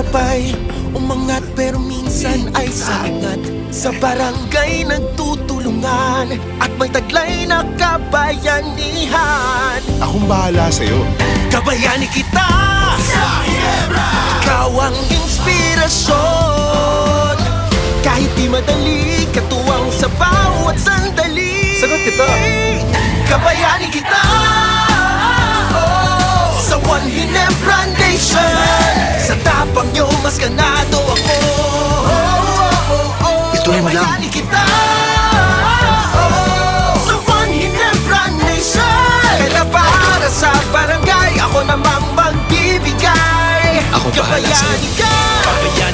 tagumpay Umangat pero minsan ay sangat. Sa barangay nagtutulungan At may taglay na kabayanihan. Akong bahala sa'yo. Kabayani kita! Sa Ginebra Ikaw ang inspirasyon. Kahit di madali Katuwang sa bawat sandali. Sagot kita sigurado ako. Oh, oh, oh, oh, Ituloy mo lang kita. Oh, Sa One Hinebra Nation. Kaya para sa barangay? Ako namang magbibigay. Ako bahala sa'yo. Pabayani